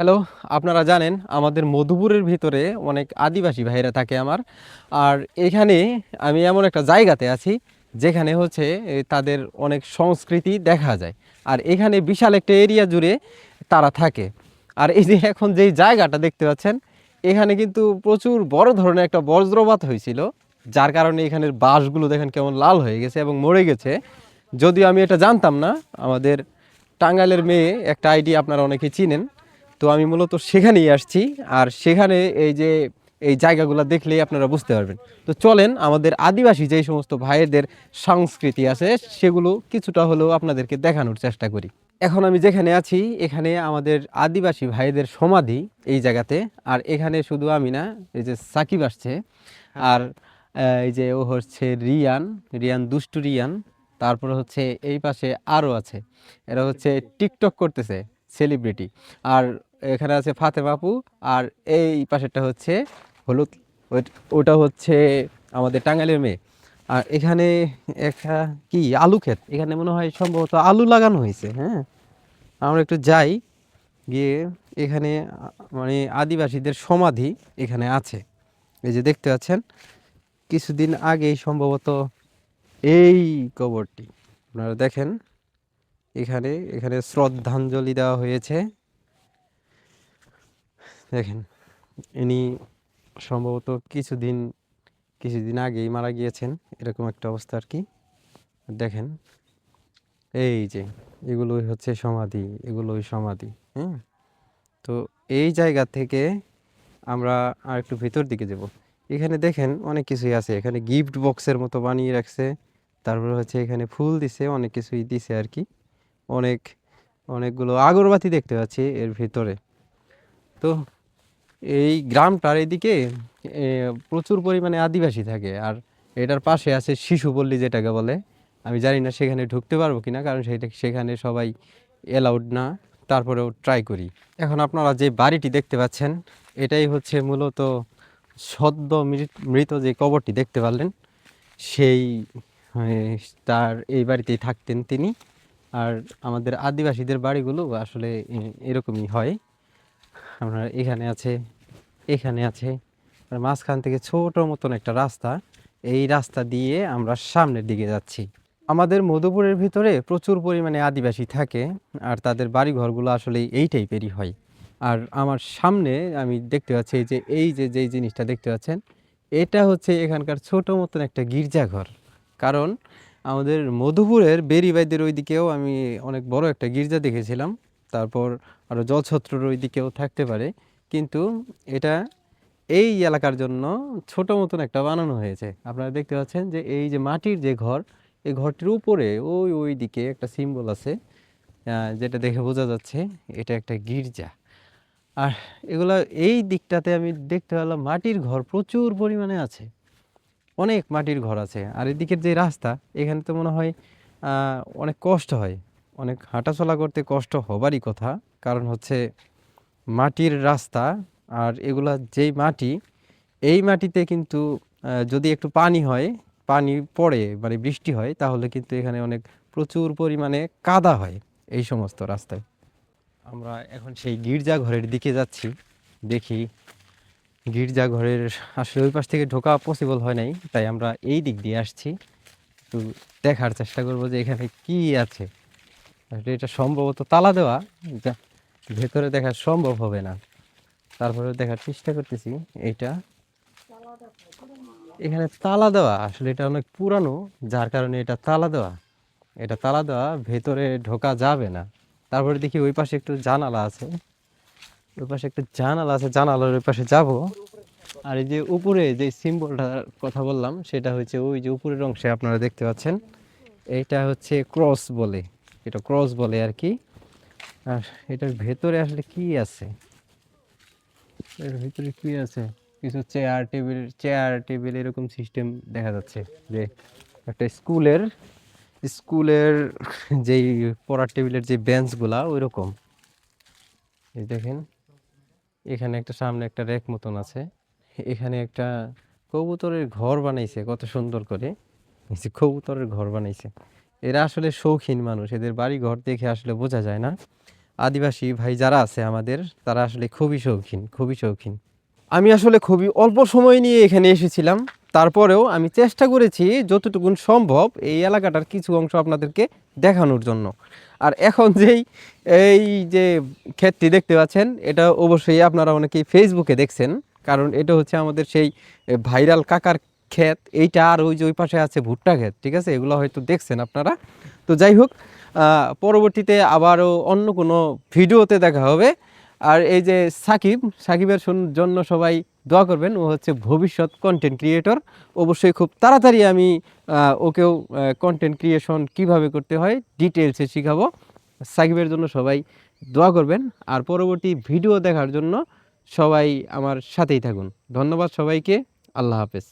Hello, আপনারা জানেন আমাদের মধুপুরের ভিতরে অনেক আদিবাসী ভাইরা থাকে আমার। আর এখানে আমি এমন একটা জায়গাতে আছি যেখানে হচ্ছে তাদের অনেক সংস্কৃতি দেখা যায়। আর এখানে বিশাল একটা এরিয়া জুড়ে তারা থাকে। আর এই যে এখন যেই জায়গাটা দেখতে পাচ্ছেন, এখানে কিন্তু প্রচুর বড় ধরনের একটা বজ্রপাত হয়েছিল, যার কারণে এখানের বাঁশগুলো দেখেন কেমন লাল হয়ে গেছে এবং মরে গেছে। যদিও আমি এটা জানতাম না, আমাদের টাঙ্গাইলের মেয়ে একটা আইডি আপনারা অনেকে চিনেন। তো আমি মূলত সেখানেই আসছি। আর সেখানে এই যে, এই জায়গাগুলো দেখলেই আপনারা বুঝতে পারবেন। তো চলেন, আমাদের আদিবাসী যেই সমস্ত ভাইয়েদের সংস্কৃতি আছে, সেগুলো কিছুটা হলেও আপনাদেরকে দেখানোর চেষ্টা করি। এখন আমি যেখানে আছি, এখানে আমাদের আদিবাসী ভাইদের সমাধি এই জায়গাতে। আর এখানে শুধু আমি না, এই যে সাকিব আসছে। আর এই যে ও হচ্ছে রিয়ান রিয়ান দুষ্টু রিয়ান। তারপর হচ্ছে এই পাশে আরও আছে। এরা হচ্ছে টিকটক করতেছে, সেলিব্রিটি। আর এখানে আছে ফাতে বাপু আর এই পাশেরটা হচ্ছে হলুদ ওটা হচ্ছে আমাদের টাঙ্গাইলের মেয়ে। আর এখানে একটা কি, আলু ক্ষেত, এখানে মনে হয় সম্ভবত আলু লাগানো হয়েছে হ্যাঁ? আমরা একটু যাই, গিয়ে এখানে মানে আদিবাসীদের সমাধি এখানে আছে। এই যে দেখতে পাচ্ছেন, কিছুদিন আগেই সম্ভবত এই কবরটি। আপনারা দেখেন, এখানে এখানে শ্রদ্ধাঞ্জলি দেওয়া হয়েছে। দেখেন, ইনি সম্ভবত কিছুদিন কিছুদিন আগেই মারা গিয়েছেন, এরকম একটা অবস্থা আর কি। দেখেন, এই যে, এগুলোই হচ্ছে সমাধি, এগুলোই সমাধি হ্যাঁ? তো এই জায়গা থেকে আমরা আর একটু ভেতর দিকে যাব। এখানে দেখেন অনেক কিছুই আছে, এখানে গিফট বক্সের মতো বানিয়ে রাখছে, তারপরে হচ্ছে এখানে ফুল দিছে, অনেক কিছুই দিছে আর কি। অনেক, অনেকগুলো আগরবাতি দেখতে পাচ্ছি এর ভিতরে। তো এই গ্রামটার এদিকে প্রচুর পরিমাণে আদিবাসী থাকে। আর এটার পাশে আছে শিশু শিশুপল্লী যেটাকে বলে। আমি জানি না সেখানে ঢুকতে পারব কিনা, কারণ সেটা সেখানে সবাই এলাউড না। তারপরেও ট্রাই করি। এখন আপনারা যে বাড়িটি দেখতে পাচ্ছেন, এটাই হচ্ছে মূলত সদ্য মৃত যে কবরটি দেখতে পারলেন, সেই তার এই বাড়িতেই থাকতেন তিনি। আর আমাদের আদিবাসীদের বাড়িগুলো আসলে এরকমই হয়। আপনার এখানে আছে এখানে আছে। মাঝখান থেকে ছোট মতন একটা রাস্তা। এই রাস্তা দিয়ে আমরা সামনের দিকে যাচ্ছি। আমাদের মধুপুরের ভিতরে প্রচুর পরিমাণে আদিবাসী থাকে, আর তাদের বাড়িঘরগুলো আসলে এই টাইপেরই হয়। আর আমার সামনে আমি দেখতে পাচ্ছি যে এই যে যেই জিনিসটা দেখতে পাচ্ছেন, এটা হচ্ছে এখানকার ছোট মতন একটা গির্জাঘর। কারণ আমাদের মধুপুরের বেরিবাইদের ওইদিকেও আমি অনেক বড় একটা গির্জা দেখেছিলাম। তারপর আরও জলছত্রর ওইদিকেও থাকতে পারে। কিন্তু এটা এই এলাকার জন্য ছোট মতন একটা বানানো হয়েছে। আপনারা দেখতে পাচ্ছেন যে এই যে মাটির যে ঘর, এই ঘরটির উপরে ওই ওই দিকে একটা সিম্বল আছে যেটা দেখে বোঝা যাচ্ছে এটা একটা গির্জা। আর এগুলা এই দিকটাতে আমি দেখতে পেলাম মাটির ঘর প্রচুর পরিমাণে আছে। অনেক মাটির ঘর আছে। আর এদিকের যে রাস্তা, এখানে তো মনে হয় অনেক কষ্ট হয়। অনেক হাঁটাচলা করতে কষ্ট হবারই কথা। কারণ হচ্ছে মাটির রাস্তা আর এগুলা যেই মাটি, এই মাটিতে কিন্তু যদি একটু পানি হয়, পানি পড়ে মানে বৃষ্টি হয়, তাহলে কিন্তু এখানে অনেক প্রচুর পরিমাণে কাদা হয় এই সমস্ত রাস্তায়। আমরা এখন সেই গির্জা ঘরের দিকে যাচ্ছি, দেখি গির্জা ঘরের আসলে ওই পাশ থেকে ঢোকা পসিবল হয় নাই, তাই আমরা এই দিক দিয়ে আসছি। একটু দেখার চেষ্টা করব যে এখানে কি আছে। এটা সম্ভবত তালা দেওয়া ভেতরে দেখা সম্ভব হবে না। তারপরে দেখার চেষ্টা করতেছি, এইটা। এখানে তালা দেওয়া, আসলে এটা অনেক পুরানো, যার কারণে এটা তালা দেওয়া। এটা তালা দেওয়া, ভেতরে ঢোকা যাবে না। তারপরে দেখি ওই পাশে একটু জানালা আছে। ওই পাশে একটু জানালা আছে, জানালার ওই পাশে যাব। আর এই যে উপরে যে সিম্বলটার কথা বললাম, সেটা হচ্ছে ওই যে উপরের অংশে আপনারা দেখতে পাচ্ছেন। এইটা হচ্ছে ক্রস বলে। এটা ক্রস বলে আর কি। আর এটার ভেতরে আসলে কি আছে? এর ভিতরে কি আছে? কিছু চেয়ার টেবিল চেয়ার টেবিল এরকম সিস্টেম দেখা যাচ্ছে যে একটা স্কুলের স্কুলের যেই পড়ার টেবিলের যে বেঞ্চগুলা ওই রকম এই দেখেন, এখানে একটা সামনে একটা র্যাক মতন আছে। এখানে একটা কবুতরের ঘর বানাইছে, কত সুন্দর করে। কবুতরের ঘর বানাইছে। এরা আসলে শৌখিন মানুষ, এদের বাড়ি ঘর দেখে আসলে বোঝা যায় না। আদিবাসী ভাই যারা আছে আমাদের, তারা আসলে খুবই শৌখিন খুবই শৌখিন। আমি আসলে খুবই অল্প সময় নিয়ে এখানে এসেছিলাম। তারপরেও আমি চেষ্টা করেছি যতটুকুন সম্ভব এই এলাকাটার কিছু অংশ আপনাদেরকে দেখানোর জন্য। আর এখন যেই, এই যে ক্ষেতটি দেখতে পাচ্ছেন, এটা অবশ্যই আপনারা অনেকেই ফেসবুকে দেখছেন। কারণ এটা হচ্ছে আমাদের সেই ভাইরাল কাকার ক্ষেত, এইটা আর ওই যে ওই পাশে আছে ভুট্টা ক্ষেত, ঠিক আছে? এগুলো হয়তো দেখছেন আপনারা। তো যাই হোক পরবর্তীতে আবারও অন্য কোনো ভিডিওতে দেখা হবে। আর এই যে সাকিব, সাকিবের জন্য সবাই দোয়া করবেন, ও হচ্ছে ভবিষ্যৎ কন্টেন্ট ক্রিয়েটর অবশ্যই খুব তাড়াতাড়ি আমি ওকেও কন্টেন্ট ক্রিয়েশন কীভাবে করতে হয় ডিটেলসে শিখাবো। সাকিবের জন্য সবাই দোয়া করবেন। আর পরবর্তী ভিডিও দেখার জন্য সবাই আমার সাথেই থাকুন। ধন্যবাদ সবাইকে। আল্লাহ হাফেজ।